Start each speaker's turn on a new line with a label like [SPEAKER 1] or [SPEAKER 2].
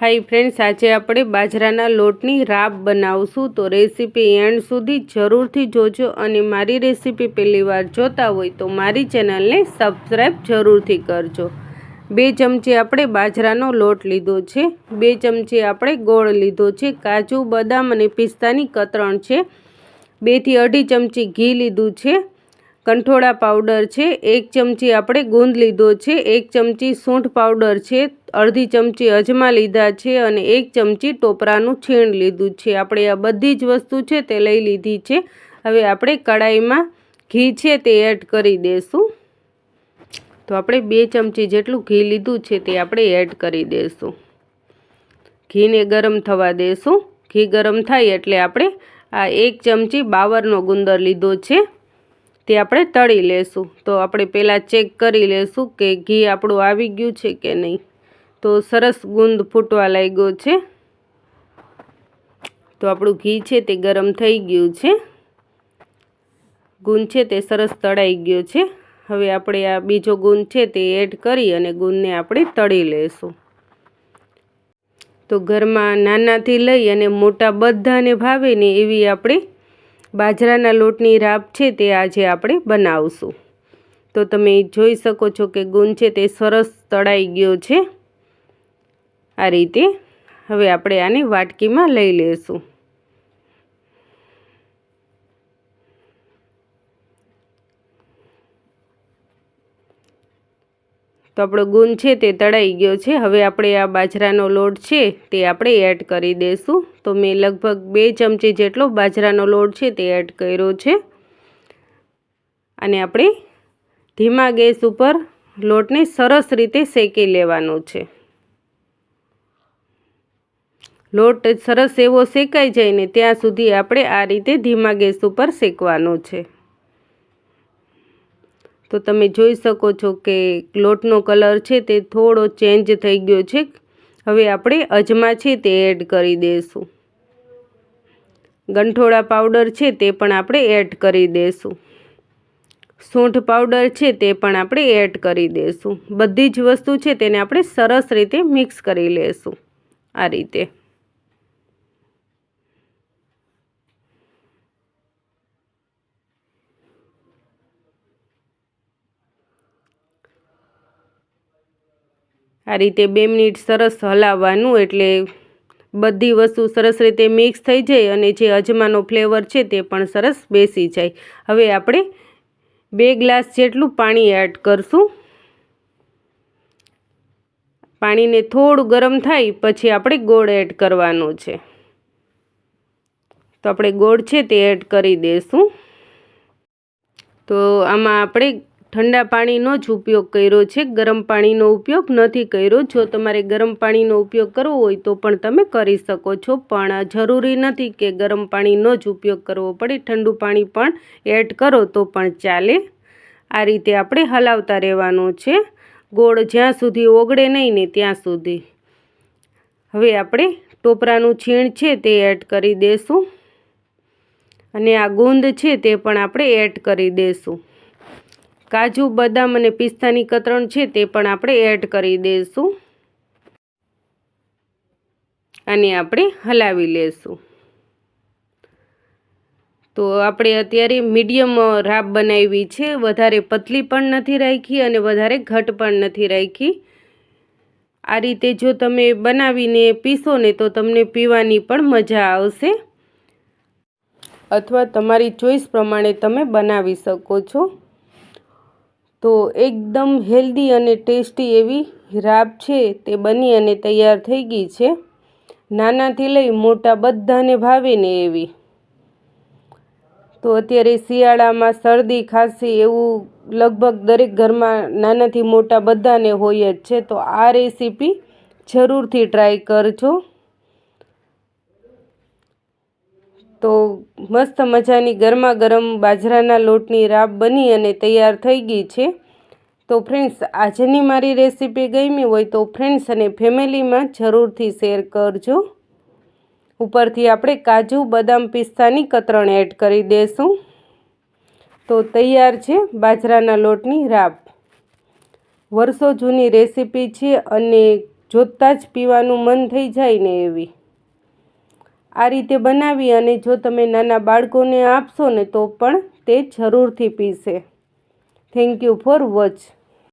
[SPEAKER 1] High friends આજે આપણે બાજરાના લોટની રાબ બનાવશું. તો રેસીપી એન્ડ સુધી જરૂરથી જોજો અને મારી રેસીપી પહેલી વાર જોતા હોય તો મારી ચેનલને સબસ્ક્રાઈબ જરૂરથી કરજો. બે ચમચી આપણે બાજરાનો લોટ લીધો છે. બે ચમચી આપણે ગોળ લીધો છે. કાજુ, બદામ અને પિસ્તાની કતરણ છે. બેથી અઢી ચમચી ઘી લીધું છે. કંઠોળા પાવડર છે, એક ચમચી આપણે ગુંદ લીધો છે, એક ચમચી સૂંઠ પાવડર છે, અડધી ચમચી અજમા લીધા છે અને એક ચમચી ટોપરાનું છીણ લીધું છે. આપણે આ બધી જ વસ્તુ છે તે લઈ લીધી છે. હવે આપણે કડાઈમાં ઘી છે તે એડ કરી દઈશું તો આપણે બે ચમચી જેટલું ઘી લીધું છે તે આપણે એડ કરી દઈશું ઘીને ગરમ થવા દઈશું ઘી ગરમ થાય એટલે આપણે આ એક ચમચી બાવરનો ગુંદર લીધો છે. તે આપણે તળી લેશું. તો આપણે પહેલાં ચેક કરી લેશું કે ઘી આપણું આવી ગયું છે કે નહીં. તો સરસ ગુંદ ફૂટવા લાગ્યો છે. તો આપણું ઘી છે તે ગરમ થઈ ગયું છે. ગુંદ છે તે સરસ તળાઈ ગયો છે. હવે આપણે આ બીજો ગુંદ છે તે એડ કરી અને ગુંદને આપણે તળી લેશું. તો ઘરમાં નાનાથી લઈ અને મોટા બધાને ભાવે ને એવી આપણે બાજરાના લોટની રાબ છે તે આજે આપણે બનાવશું. તો તમે જોઈ શકો છો કે ગુણ છે તે સરસ તળાઈ ગયો છે. આ રીતે હવે આપણે આને વાટકીમાં લઈ લઈશું તો આપણો ગુણ છે તે તળાઈ ગયો છે. હવે આપણે આ બાજરાનો લોટ છે તે આપણે એડ કરી દઈશું તો મેં લગભગ બે ચમચી જેટલો બાજરાનો લોટ છે તે એડ કર્યો છે. અને આપણે ધીમા ગેસ ઉપર લોટને સરસ રીતે શેકી લેવાનો છે. લોટ સરસ એવો શેકાઈ જાય ને ત્યાં સુધી આપણે આ રીતે ધીમા ગેસ ઉપર શેકવાનો છે. તો તમે જોઈ શકો છો કે લોટનો કલર છે તે થોડો ચેન્જ થઈ ગયો છે. હવે આપણે અજમા છે તે એડ કરી દઈશું ગંઠોળા પાવડર છે તે પણ આપણે એડ કરી દઈશું સૂંઠ પાવડર છે તે પણ આપણે એડ કરી દઈશું બધી જ વસ્તુ છે તેને આપણે સરસ રીતે મિક્સ કરી લઈશું આ રીતે. આ રીતે બે મિનિટ સરસ હલાવવાનું એટલે બધી વસ્તુ સરસ રીતે મિક્સ થઈ જાય અને જે અજમાનો ફ્લેવર છે તે પણ સરસ બેસી જાય. હવે આપણે બે ગ્લાસ જેટલું પાણી એડ કરશું. પાણીને થોડું ગરમ થાય પછી આપણે ગોળ એડ કરવાનો છે. તો આપણે ગોળ છે તે એડ કરી દઈશું તો આમાં આપણે ઠંડા પાણીનો જ ઉપયોગ કર્યો છે. ગરમ પાણીનો ઉપયોગ નથી કર્યો. જો તમારે ગરમ પાણીનો ઉપયોગ કરવો હોય તો પણ તમે કરી શકો છો. પણ જરૂરી નથી કે ગરમ પાણીનો જ ઉપયોગ કરવો પડે. ઠંડુ પાણી પણ એડ કરો તો પણ ચાલે. આ રીતે આપણે હલાવતા રહેવાનું છે. ગોળ જ્યાં સુધી ઓગળે નહીં ને ત્યાં સુધી. હવે આપણે ટોપરાનું છીણ છે તે એડ કરી દઈશું અને આ ગુંદ છે તે પણ આપણે એડ કરી દઈશું કાજુ, બદામ અને પિસ્તાની કતરણ છે તે પણ આપણે એડ કરી દઈશું. અને આપણે હલાવી લેશું. તો આપણે અત્યારે મીડિયમ રાબ બનાવી છે. વધારે પતલી પણ નથી રાખી અને વધારે ઘટ પણ નથી રાખી. આ રીતે જો તમે બનાવીને પીસો ને તો તમને પીવાની પણ મજા આવશે. અથવા તમારી ચોઈસ પ્રમાણે તમે બનાવી શકો છો. તો એકદમ હેલ્ધી અને ટેસ્ટી એવી રાબ છે તે બની અને તૈયાર થઈ ગઈ છે. નાનાથી લઈ મોટા બધાને ભાવે ને એવી. તો અત્યારે શિયાળામાં શરદી ખાંસી એવું લગભગ દરેક ઘરમાં નાનાથી મોટા બધાને હોય જ છે. તો આ રેસીપી જરૂરથી ટ્રાય કરજો. તો મસ્ત મજાની ગરમા ગરમ બાજરાના લોટની રાબ બની અને તૈયાર થઈ ગઈ છે. તો ફ્રેન્ડ્સ આજની મારી રેસીપી ગમી હોય તો ફ્રેન્ડ્સ અને ફેમિલીમાં જરૂરથી શેર કરજો. ઉપરથી આપણે કાજુ, બદામ પિસ્તાની કતરણ એડ કરી દઈશું તો તૈયાર છે બાજરાના લોટની રાબ. વર્ષો જૂની રેસીપી છે અને જોતાં જ પીવાનું મન થઈ જાય ને એવી. આ રીતે બનાવી અને જો તમે નાના બાળકોને આપશો ને તો પણ તે જરૂરથી પીશે થેન્ક યુ ફોર વોચ